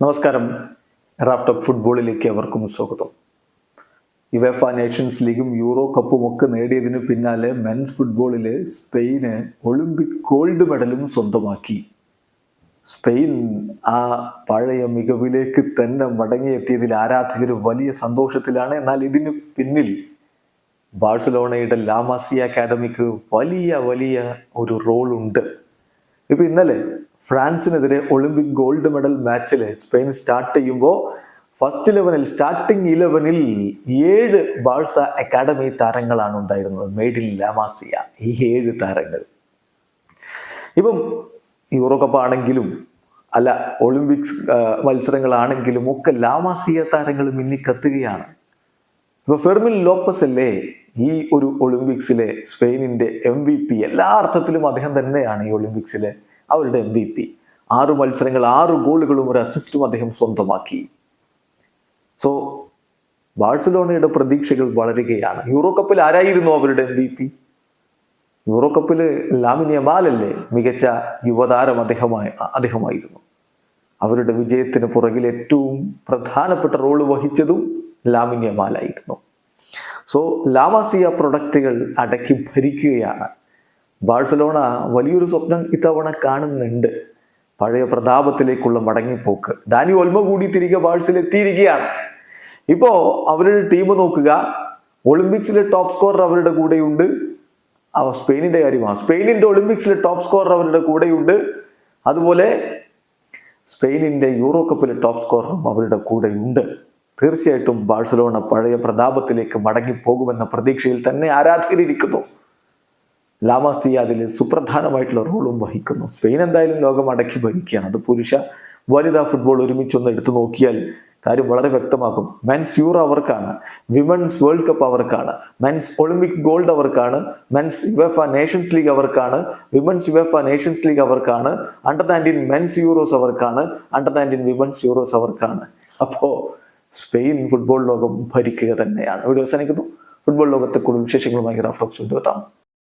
നമസ്കാരം. റാഫ്റ്റോക്ക് ഫുട്ബോളിലേക്ക് അവർക്കും സ്വാഗതം. യുവേഫ നേഷൻസ് ലീഗും യൂറോ കപ്പും ഒക്കെ നേടിയതിന് പിന്നാലെ മെൻസ് ഫുട്ബോളിൽ സ്പെയിന് ഒളിമ്പിക് ഗോൾഡ് മെഡലും സ്വന്തമാക്കി. സ്പെയിൻ ആ പഴയ മികവിലേക്ക് തന്നെ മടങ്ങിയെത്തിയതിൽ ആരാധകർ വലിയ സന്തോഷത്തിലാണ്. എന്നാൽ ഇതിന് പിന്നിൽ ബാഴ്സലോണയുടെ ലാമാസി അക്കാദമിക്ക് വലിയ വലിയ ഒരു റോളുണ്ട് ഇപ്പൊ ഇന്നലെ ഫ്രാൻസിനെതിരെ ഒളിമ്പിക് ഗോൾഡ് മെഡൽ മാച്ചിൽ സ്പെയിൻ സ്റ്റാർട്ട് ചെയ്യുമ്പോൾ ഫസ്റ്റ് ഇലവനിൽ സ്റ്റാർട്ടിംഗ് ഇലവനിൽ ഏഴ് ബാഴ്സ അക്കാഡമി താരങ്ങളാണ് ഉണ്ടായിരുന്നത്. മെയ്ഡിൽ ലാമാസിയ ഈ ഏഴ് താരങ്ങൾ. ഇപ്പം യൂറോ കപ്പ് ആണെങ്കിലും അല്ല ഒളിമ്പിക്സ് മത്സരങ്ങളാണെങ്കിലും ഒക്കെ ലാമാസിയ താരങ്ങൾ മിന്നിക്കത്തുകയാണ്. ഇപ്പൊ ഫെർമിൻ ലോപ്പസ് അല്ലേ ഈ ഒരു ഒളിമ്പിക്സിലെ സ്പെയിനിന്റെ എം വി പി എല്ലാ അർത്ഥത്തിലും അദ്ദേഹം തന്നെയാണ് ഈ ഒളിമ്പിക്സിലെ അവരുടെ എം വി പി ആറ് മത്സരങ്ങൾ ആറ് ഗോളുകളും ഒരു അസിസ്റ്റും അദ്ദേഹം സ്വന്തമാക്കി. സോ ബാഴ്സലോണയുടെ പ്രതീക്ഷകൾ വളരുകയാണ്. യൂറോ കപ്പിൽ ആരായിരുന്നു അവരുടെ എം വി പി യൂറോ കപ്പിൽ ലാമിനിയ മാലല്ലേ മികച്ച യുവതാരം അദ്ദേഹമായി അദ്ദേഹമായിരുന്നു. അവരുടെ വിജയത്തിന് പുറകിൽ ഏറ്റവും പ്രധാനപ്പെട്ട റോൾ വഹിച്ചതും ലാമിനിയ യമാലായിരുന്നു. സോ ലാവാസിയ പ്രൊഡക്റ്റുകൾ അടക്കി ഭരിക്കുകയാണ്. ബാഴ്സലോണ വലിയൊരു സ്വപ്നം ഇത്തവണ കാണുന്നുണ്ട്. പഴയ പ്രതാപത്തിലേക്കുള്ള മടങ്ങിപ്പോക്ക്. ദാനി ഒൽമ കൂടി തിരികെ ബാഴ്സിൽ എത്തിയിരിക്കുകയാണ് ഇപ്പോ അവരുടെ ടീം നോക്കുക. ഒളിമ്പിക്സിലെ ടോപ്പ് സ്കോറർ അവരുടെ കൂടെയുണ്ട്. അവ സ്പെയിനിന്റെ കാര്യമാണ് സ്പെയിനിന്റെ ഒളിമ്പിക്സിലെ ടോപ്പ് സ്കോറർ അവരുടെ കൂടെയുണ്ട്. അതുപോലെ സ്പെയിനിന്റെ യൂറോ കപ്പിലെ ടോപ്പ് സ്കോററും അവരുടെ കൂടെയുണ്ട്. തീർച്ചയായിട്ടും ബാഴ്സലോണ പഴയ പ്രതാപത്തിലേക്ക് മടങ്ങിപ്പോകുമെന്ന പ്രതീക്ഷയിൽ തന്നെ ആരാധകരിയിരിക്കുന്നു ലാമാസിയ അതിൽ സുപ്രധാനമായിട്ടുള്ള റോളും വഹിക്കുന്നു. സ്പെയിൻ എന്തായാലും ലോകം അടക്കി ഭരിക്കുകയാണ്. അത് പുരുഷ വനിതാ ഫുട്ബോൾ ഒരുമിച്ചൊന്ന് എടുത്തു നോക്കിയാൽ കാര്യം വളരെ വ്യക്തമാക്കും മെൻസ് യൂറോ അവർക്കാണ് വിമൻസ് വേൾഡ് കപ്പ് അവർക്കാണ് മെൻസ് ഒളിമ്പിക് ഗോൾഡ് അവർക്കാണ് മെൻസ് യുവഫ നേഷൻസ് ലീഗ് അവർക്കാണ് വിമൻസ് യുവഫ നേഷൻസ് ലീഗ് അവർക്കാണ് അണ്ടർ നയന്റീൻ മെൻസ് യൂറോസ് അവർക്കാണ് അണ്ടർ നയന്റീൻ വിമൻസ് യൂറോസ് അവർക്കാണ്. അപ്പോ സ്പെയിൻ ഫുട്ബോൾ ലോകം ഭരിക്കുക തന്നെയാണ്. ഇവിടെ അവസാനിക്കുന്നു ഫുട്ബോൾ ലോകത്തെ കൂടുതൽ വിശേഷങ്ങളുമായി റാഫ്ലോക്സ് കൊണ്ടുവെത്താം.